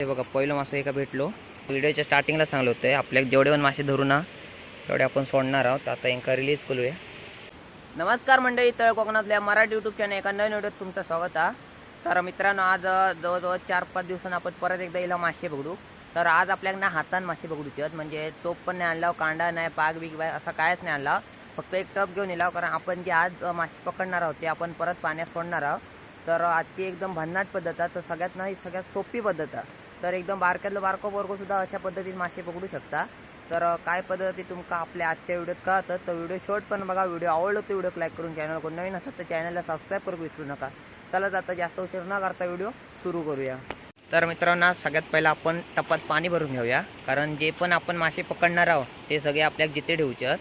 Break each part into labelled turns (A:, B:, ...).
A: हे बघा पहिलं मासे एका भेटलो. व्हिडिओच्या स्टार्टिंगला सांगलं होतं आपल्याला जेवढे पण मासे धरू ना तेवढे आपण सोडणार आहोत. आता एका रिलीज करूया. नमस्कार मंडळी तळ कोकणातल्या मराठी यूट्यूब चॅनल एका नवीन व्हिडिओत तुमचं स्वागत आहे तर मित्रांनो आज जवळजवळ चार पाच दिवसांना आपण परत एकदा हिला मासे बघू. तर आज आपल्याला ना हातान मासे बघूचे आहेत. म्हणजे टोप पण नाही आणला कांडा नाही पाग बिग बाय असा कायच नाही आणला. फक्त एक टप घेऊन येला कारण आपण जे आज मासे पकडणार आहोत ते आपण परत पाण्यात सोडणार आहोत. तर आजची एकदम भन्नाट पद्धत आहे तर सगळ्यात नाही सगळ्यात सोपी पद्धत आहे तर एकदम बारक्यातलं बारको बोरको सुद्धा अशा पद्धतीत मासे पकडू शकता. तर काय पद्धती तुमका आपल्या आजच्या व्हिडिओत कळतं तर व्हिडिओ शॉर्ट पण बघा. व्हिडिओ आवडलो तर व्हिडिओ लाईक करून चॅनल कोण नवीन असतात तर चॅनलला सबस्क्राईब करू विसरू नका. चला आता जास्त उशीर न करता व्हिडिओ सुरू करूया. तर मित्रांनो सगळ्यात पहिला आपण टपात पाणी भरून घेऊया. कारण जे पण आपण मासे पकडणार आहोत ते सगळे आपल्याला जिथे ठेवचे आहेत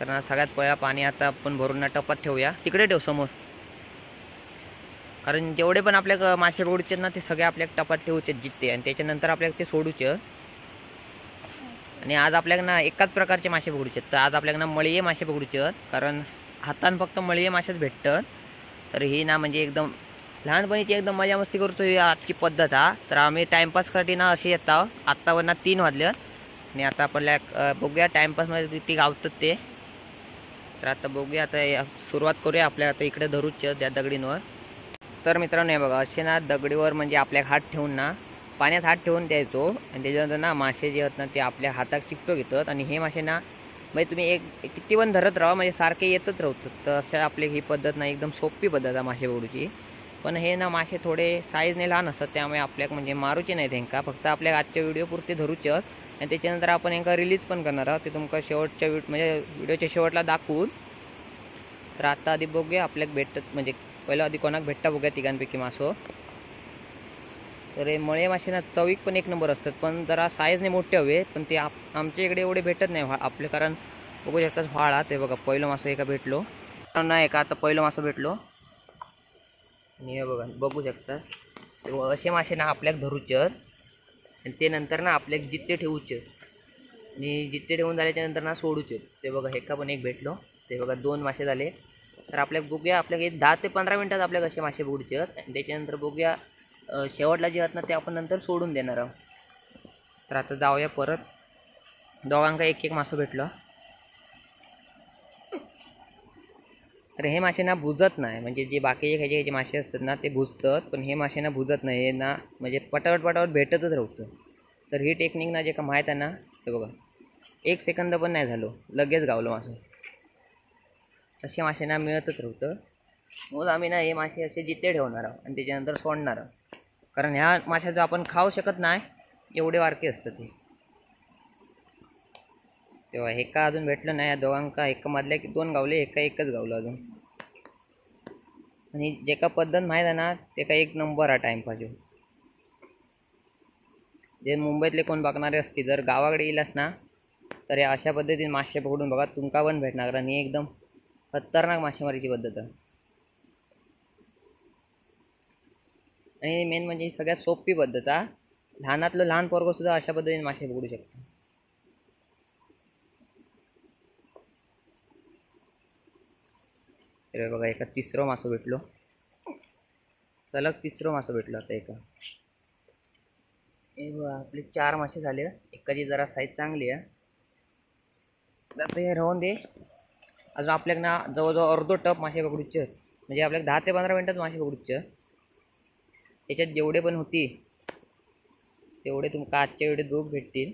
A: तर ना सगळ्यात पहिला पाणी आता आपण भरून ना टपात ठेवूया. तिकडे ठेव समोर. कारण जेवढे पण आपल्या मासे पकडूचे ना ते सगळे आपल्या टपात ठेवूचे जिथे आणि त्याच्यानंतर आपल्याला ते सोडूचे. आणि आज आपल्याला ना एकाच प्रकारचे मासे पकडूचे आहेत. तर आज आपल्याला ना मळीये मासे पकडूचे कारण हातान फक्त मळीये मासेच भेटतात. तर ही ना म्हणजे एकदम लहानपणीची एकदम मजा मस्ती करतो ही आजची पद्धत हा. तर आम्ही टाईमपाससाठी ना अशी येता आत्तावर ना तीन वाजले. आणि आता आपल्या बघूया टाईमपासमध्ये किती गावतात ते. तर आता बघूया आता या- सुरुवात करूया. आपल्या आता इकडे धरूच त्या दगडींवर. तर मित्रांनो हे बघा असे ना दगडीवर म्हणजे आपल्या हात ठेवून ना पाण्यात हात ठेवून द्यायचो. आणि त्याच्यानंतर ना मासे जे आहेत ना ते आपल्या हातात चिकटो घेतात. आणि हे मासे ना म्हणजे तुम्ही एक किती पण धरत राहा म्हणजे सारखे येतच राहतात. तर अशा आपली ही पद्धत ना एकदम सोपी पद्धत आहे मासे बघूची पण हे ना मासे थोडे साईजने लहान असतात त्यामुळे आपल्याक म्हणजे मारूचे नाही त्यांका फक्त आपल्या आजच्या व्हिडिओ पुरते धरूचे आहेत. आणि त्याच्यानंतर आपण यांका रिलीज पण करणार आहोत. ते तुमका शेवटच्या व्हिड म्हणजे व्हिडिओच्या शेवटला दाखवून. तर आता आधी बघूया आपल्याक भेटत म्हणजे पहिलं आधी कोणाक भेटता बघूया तिघांपैकी मासो. तर हे मळे मासे ना चवीक पण एक नंबर असतात पण जरा साईजने मोठे हवे पण ते आप आमच्या इकडे एवढे भेटत नाही आपले कारण बघू शकतात व्हाळा ते बघा पहिलं मासं एका भेटलो. नाही का आता पहिलं मासं भेटलो. आणि हे बघा बघू शकता. तर असे मासे ना आपल्याक धरूचर आणि ते नंतर ना आपल्याक जिथे ठेवूचे आणि जिथे ठेवून झाल्याच्यानंतर ना सोडूचे ते बघा एका पण एक भेटलो. ते बघा दोन मासे झाले. तर आपल्या बघूया आपल्या दहा ते पंधरा मिनटात आपल्या कसे मासे बुडचे आहेत आणि त्याच्यानंतर बघूया शेवटला जे आहेत ना ते आपण नंतर सोडून देणार आहोत. तर आता जाऊया परत. दोघांका एक एक मासं भेटलं. तर हे मासे ना भुजत नाही. म्हणजे जे बाकीचे खायचे खायचे मासे असतात ना ते भुजतात पण हे मासे ना भुजत नाही. हे ना म्हणजे पटावट पटावट भेटतच राहतं. तर ही टेक्निक ना जे का माहीत आहे ना ते बघा. एक सेकंद पण नाही झालो. लगेच गावलं मासं. असे माशांना मिळतच राहतं. मग आम्ही ना हे मासे असे जिथे ठेवणार आहोत आणि त्याच्यानंतर सोडणार आहोत. कारण ह्या माशाचं आपण खाऊ शकत नाही एवढे वारके असतं ते. तेव्हा एका अजून भेटलं नाही या दोघांका एका मधल्या की दोन गावले एका एकच गावलं अजून. आणि जे का पद्धत माहीत आहे ना ते का एक नंबर हा टाईमपास जे मुंबईतले कोण बघणारे असतील जर गावाकडे येईलच ना तर या अशा पद्धतीने मासे पकडून बघा तुमका पण भेटणार. आणि एकदम खतरनाक मासेमारीची पद्धत आहे. आणि मेन म्हणजे सगळ्यात सोपी पद्धत आहे लहानातलं लहान पोरगं सुद्धा अशा पद्धतीने मासे पकडू शकतो. तर बघा एका तिसरं मासो भेटलो. सलग तिसरं मासो भेटलो आता एका. हे बघा आपले चार मासे झाले. एकाची जरा साईज चांगली आहे. तर आता हे राहून दे. अजून आपल्याला ना जवळजवळ अर्धो टप मासे पकडूचे म्हणजे आपल्याला दहा ते पंधरा मिनटात मासे पकडूचे त्याच्यात जेवढे पण होती तेवढे तुमका आजच्या वेळी दोघ भेटतील.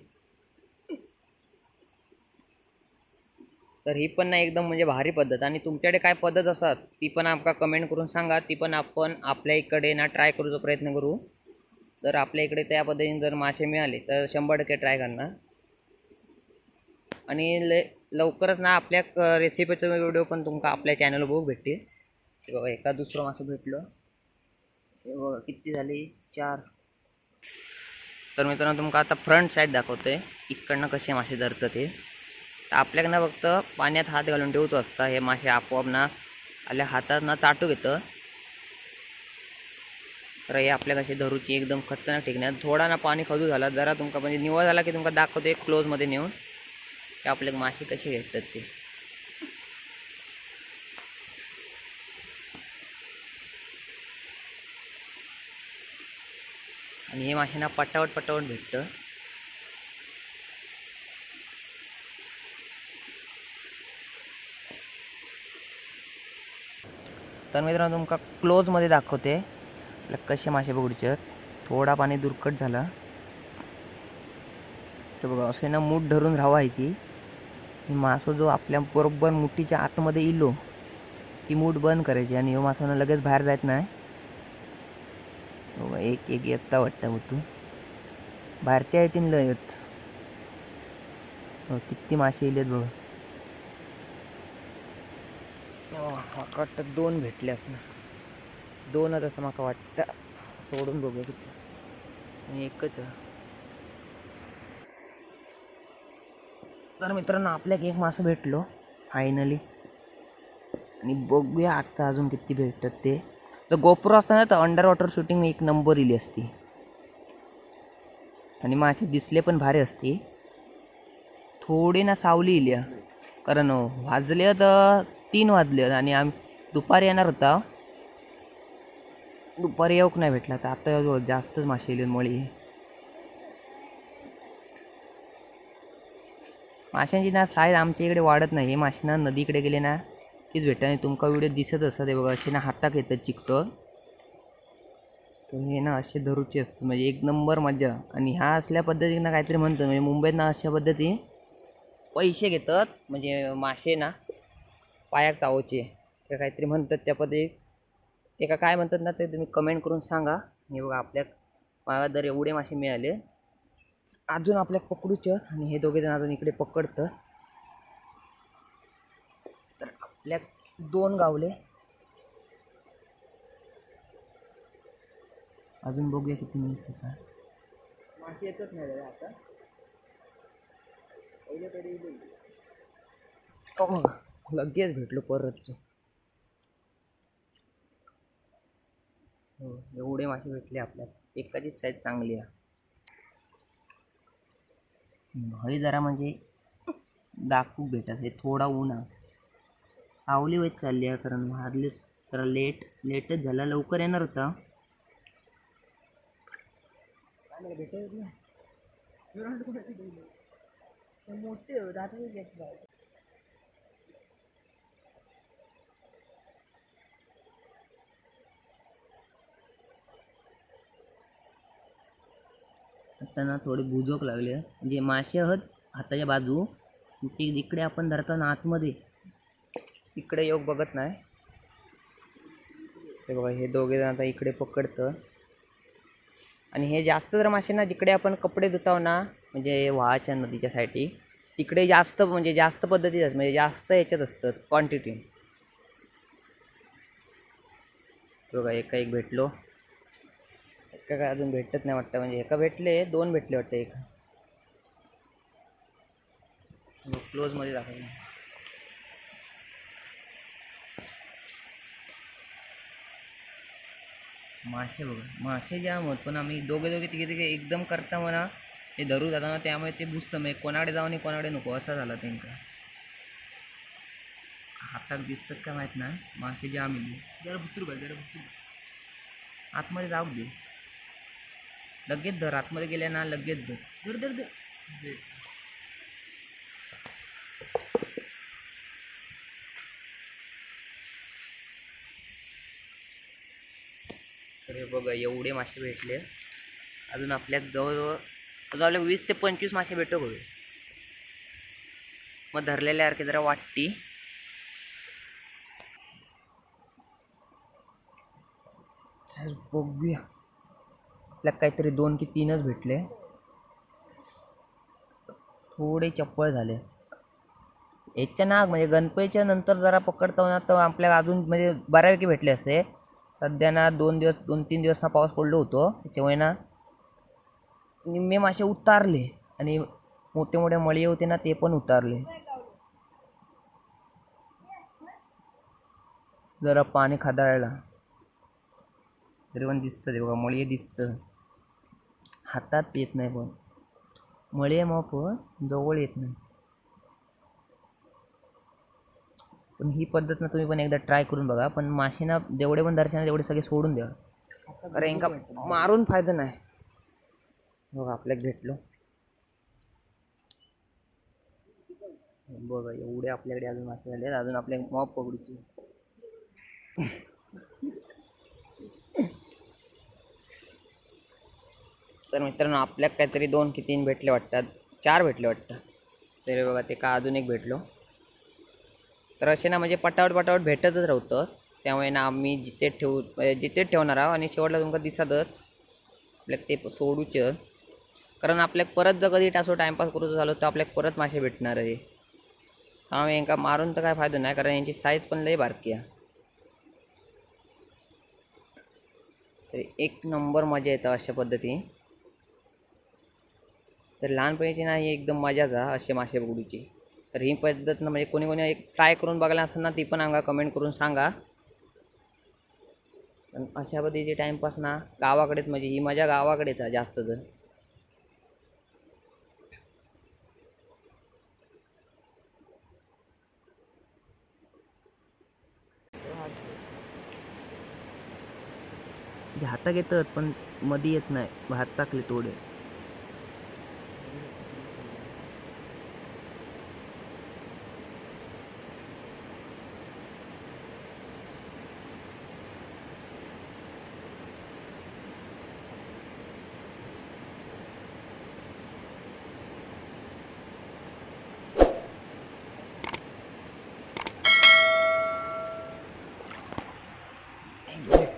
A: तर ही पण ना एकदम म्हणजे भारी पद्धत. आणि तुमच्याकडे काय पद्धत असतात ती पण आमका कमेंट करून सांगा. ती पण आपण आपल्या इकडे ना ट्राय करूचा प्रयत्न करू. जर आपल्या इकडे त्या पद्धतीने जर मासे मिळाले तर शंभर टक्के ट्राय करणार. आणि ले लवकरच ना आपल्या रेसिपीचा व्हिडिओ पण तुमका आपल्या चॅनल बघू भेटतील. हे बघा एका दुसरं मासं भेटलं. हे बघा किती झाली? चार. तर मित्रांनो तुमका आता फ्रंट साईड दाखवतोय. इकडनं कसे मासे धरतात ते तर आपल्याकडनं फक्त पाण्यात हात घालून ठेवतो असता हे मासे आपोआप ना आपल्या हातात ना चाटू घेतं. तर हे आपल्या कसे धरूची एकदम खतरनाक ठिकाणी थोडा ना पाणी खजू झाला जरा तुमका म्हणजे निवळ झाला की तुमका दाखवतो एक क्लोजमध्ये नेऊन. की आपल्याला मासे कसे भेटतात ते. आणि हे माशांना पटावट पटावट भेटतं. तर मित्रांनो तुमका क्लोजमध्ये दाखवते. कसे मासे बघूचे थोडा पाणी दुर्कट झाला. तर बघा असं ना मूठ धरून राहायची. ही मासो जो आपल्या बरोबर मुठीच्या आतमध्ये इलो ती मूठ बंद करायची आणि ह्यो मासोनं लगेच बाहेर जायत नाही. हो, एक एक येता वाटतं तू बाहेरच्या येतील लय येत. हो, किती मासे येलेत बघा. हो, वाटतं दोन भेटले असणार. दोनच असं माका वाटतं. सोडून बघूया किती. एकच तर मित्रांनो आपल्याक एक मासं भेटलो फायनली आणि बघूया आता अजून किती भेटतात ते. तर गोप्रो असताना तर अंडर वॉटर शूटिंग एक नंबर इली असती. आणि मासे दिसले पण भारी असते. थोडी ना सावली इली. कारण वाजले तर तीन वाजले आणि आम्ही दुपारी येणार होता. दुपारी येऊक नाही भेटला तर आता जास्तच मासे येले मळी. माशांची ना साईज आमच्या इकडे वाढत नाही. हे मासे ना नदीकडे गेले ना तीच भेटत. आणि तुमका व्हिडिओ दिसत असत हे बघा असे ना हाताक येतात चिकटो. तर हे ना असे धरूचे असतात म्हणजे एक नंबर मजा आणि ह्या असल्या पद्धतीनं काहीतरी म्हणतं म्हणजे मुंबईत ना अशा पद्धती पैसे घेतात. म्हणजे मासे ना पायाक चावचे. ते काहीतरी म्हणतात त्या पद्धती. ते का काय म्हणतात ना ते तुम्ही कमेंट करून सांगा. हे बघा आपल्या मला जर एवढे मासे मिळाले. अजून आपल्या पकडूचे आणि हे दोघे जण अजून इकडे पकडतं. तर आपल्या दोन गावले. अजून बघूया किती मिळते का मासे येतच नाही आता. पहिले तरी ओ, लगेच भेटलो परत हो एवढे मासे भेटले आपल्याला. एकाची साईज चांगली आहे. हळी जरा म्हणजे दाखवू भेटत. हे थोडा उन्हा सावली होत चालली आहे कारण वारली जरा लेट लेटच झाला. लवकर येणार होता. आता ना थोडे बुजोक लागले. म्हणजे मासे आहात हाताच्या बाजू ते जिकडे आपण धरताना आतमध्ये तिकडे योग बघत नाही. ते बघा हे दोघे जण आता इकडे पकडतं. आणि हे जास्त जर मासे ना जिकडे आपण कपडे धुताव ना म्हणजे व्हाच्या नदीच्या साठी तिकडे जास्त म्हणजे जास्त पद्धतीत असतात म्हणजे जास्त याच्यात असतात क्वांटिटी बघा एका एक भेटलो. एका काय अजून भेटत नाही वाटतं म्हणजे एका भेटले दोन भेटले वाटतं एका. क्लोजमध्ये दाखवलं मासे बघा मासे जाम होत पण आम्ही दोघे दोघे तिघे तिघे एकदम करता म्हणा ते धरू जाताना त्यामुळे ते बुजतं मग कोणाकडे जाऊ आणि कोणाकडे नको असा झाला त्यांचा. हातात दिसतात का माहीत ना मासे जाम येईल जरा भुतरू का जरा भुतरू आतमध्ये जाऊ दे. लगेच धर आतमध्ये गेल्या ना लगेच धर. धर धर धर. तर हे बघा एवढे मासे भेटले. अजून आपल्या जवळजवळ अजून आपल्या वीस ते पंचवीस मासे भेटतो बघ. मग धरलेल्यासारखे जरा वाटती. बघूया. आपल्याला काहीतरी दोन की तीनच भेटले. थोडे चप्पळ झाले. याच्या ना म्हणजे गणपतीच्या नंतर जरा पकडतो ना तर आपल्याला अजून म्हणजे बऱ्यापैकी भेटले असते. सध्या ना दोन दिवस दोन तीन दिवस ना पाऊस पडलो होतो. त्याच्यामुळे ना निम्मे मासे उतारले आणि मोठे मोठे मळी होते ना ते पण उतारले. जरा पाणी खादाळला तरी पण दिसतं ते बघा मळी दिसतं. हातात येत नाही पण मळी आहे जवळ येत नाही. पण ही पद्धत ना तुम्ही पण एकदा ट्राय करून बघा. पण मासे ना जेवढे पण दर्शन तेवढे सगळे सोडून द्या. अरे एका मारून फायदा नाही. बघा आपल्याला भेटलो बघा एवढे आपल्याकडे अजून मासे झाले अजून आपल्या मॉप पकडूची. तर मित्रांनो आपल्याला काहीतरी दोन की तीन भेटले वाटतात. चार भेटले वाटतं. तरी बघा ते का अजून एक भेटलो. तर असे ना म्हणजे पटावट पटावट भेटतच राहतं. त्यामुळे ना आम्ही जिथे ठेवू म्हणजे जिथे ठेवणार आहोत आणि शेवटला तुमका दिसतच. आपल्याला ते सोडूच. कारण आपल्याला परत जर कधी टासो टाइमपास करूचं झालो तर आपल्याला परत मासे भेटणार आहे. त्यामुळे यांका मारून तर काय फायदा नाही कारण यांची साईज पण लई बारकी आहे. तर एक नंबर मजा येतं अशा पद्धतीने तर लहानपणीची ना ही एकदम मजाच जा असे मासे पकडूची तर ही पद्धत ना म्हणजे कोणी कोणी एक ट्राय करून बघायला असेल ना ती पण आम्हाला कमेंट करून सांगा. पण अशा पद्धतीचे टाईमपास ना गावाकडेच म्हणजे ही मजा गावाकडेच आहे जास्त तर. जे हातात येतात पण मध्ये येत नाही. भात चाकले तोडे.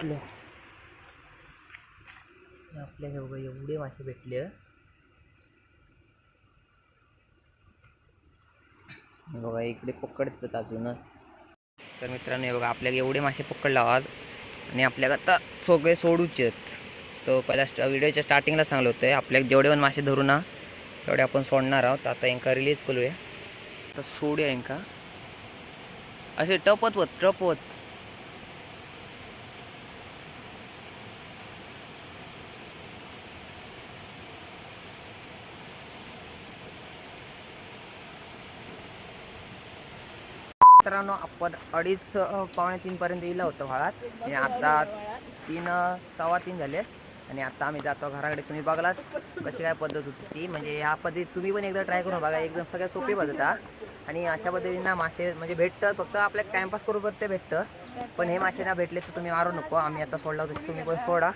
A: भेटले. आपल्या हे बघा एवढे मासे भेटले. बघा इकडे पकडतात अजूनच तर मित्रांनो हे बघा आपल्याला एवढे मासे पकडला आज. आणि आपल्याला आता सगळे सोडूचे आहेत. तो पहिला स्ट व्हिडिओच्या स्टार्टिंगला सांगलं होतं आपल्याला जेवढे पण मासे धरू ना तेवढे आपण सोडणार आहोत. आता यांका रिलीज करूया. आता सोडूया यांका असे टपत होत टपवत मित्रांनो आपण अडीच पावणे तीनपर्यंत येईल होतं भाळात आणि आता तीन सव्वा तीन झाले आणि आता आम्ही जातो घराकडे. तुम्ही बघलाच कशी काय पद्धत होती ती. म्हणजे ह्या पद्धती तुम्ही पण एकदा ट्राय करून बघा. एकदम सगळ्यात सोपी पद्धत आहे. आणि अशा पद्धतीनं मासे म्हणजे भेटतं. फक्त आपल्या टाइमपास करू ते भेटतं. पण हे मासे ना भेटले तर तुम्ही मारू नको. आम्ही आता सोडला होतो तुम्ही पण सोडा.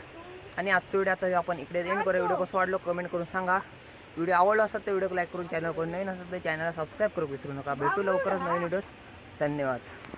A: आणि आजचा व्हिडिओ आता आपण इकडे एंड करू व्हिडिओ कसं वाटलो कमेंट करून सांगा. व्हिडिओ आवडला असतात तर व्हिडिओ लाईक करून चॅनल करून नवीन असेल तर चॅनलला सबस्क्राईब करू विसरू नका. भेटू लवकरच नवीन व्हिडिओ धन्यवाद.